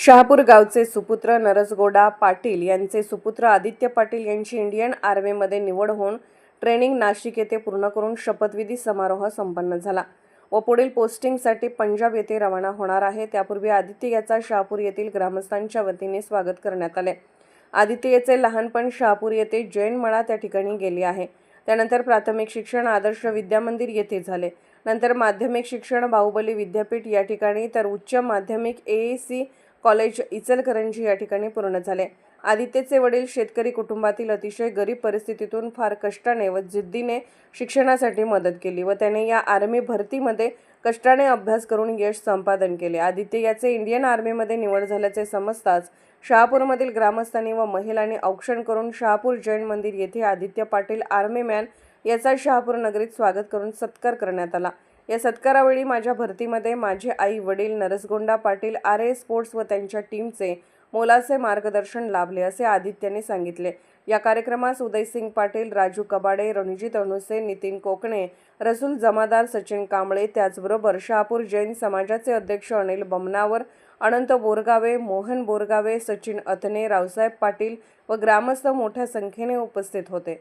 शहापूर गावचे सुपुत्र नरसगोडा पाटील यांचे सुपुत्र आदित्य पाटील यांची इंडियन आर्मीमध्ये निवड होऊन ट्रेनिंग नाशिक येथे पूर्ण करून शपथविधी समारोह संपन्न झाला. व पुढील पोस्टिंगसाठी पंजाब येथे रवाना होणार आहे. त्यापूर्वी आदित्य याचा शहापूर येथील ग्रामस्थांच्या वतीने स्वागत करण्यात आले. आदित्य याचे लहानपण शहापूर येथे जैन मळा त्या ठिकाणी गेले आहे. त्यानंतर प्राथमिक शिक्षण आदर्श विद्यामंदिर येथे झाले. नंतर माध्यमिक शिक्षण बाहुबली विद्यापीठ या ठिकाणी तर उच्च माध्यमिक ए सी कॉलेज इचलकरंजी या ठिकाणी पूर्ण झाले. आदित्यचे वडील शेतकरी कुटुंबातील अतिशय गरीब परिस्थितीतून फार कष्टाने व जिद्दीने शिक्षणासाठी मदत केली व त्याने या आर्मी भरतीमध्ये कष्टाने अभ्यास करून यश संपादन केले. आदित्य याचे इंडियन आर्मीमध्ये निवड झाल्याचे समजताच शहापूरमधील ग्रामस्थांनी व महिलांनी औक्षण करून शहापूर जैन मंदिर येथे आदित्य पाटील आर्मी मॅन याचा शहापूर नगरीत स्वागत करून सत्कार करण्यात आला. या सत्कारावेळी माझ्या भरतीमध्ये माझे आई वडील Narsagonda Patil R A sports व त्यांच्या टीमचे मोलाचे मार्गदर्शन लाभले असे आदित्यने सांगितले. या कार्यक्रमास उदयसिंग पाटील राजू कबाडे रणजित अणुसे नितीन कोकणे रसूल जमादार सचिन कांबळे त्याचबरोबर शहापूर जैन समाजाचे अध्यक्ष अनिल बमनावर अनंत बोरगावे मोहन बोरगावे सचिन अथने रावसाहेब पाटील व ग्रामस्थ मोठ्या संख्येने उपस्थित होते.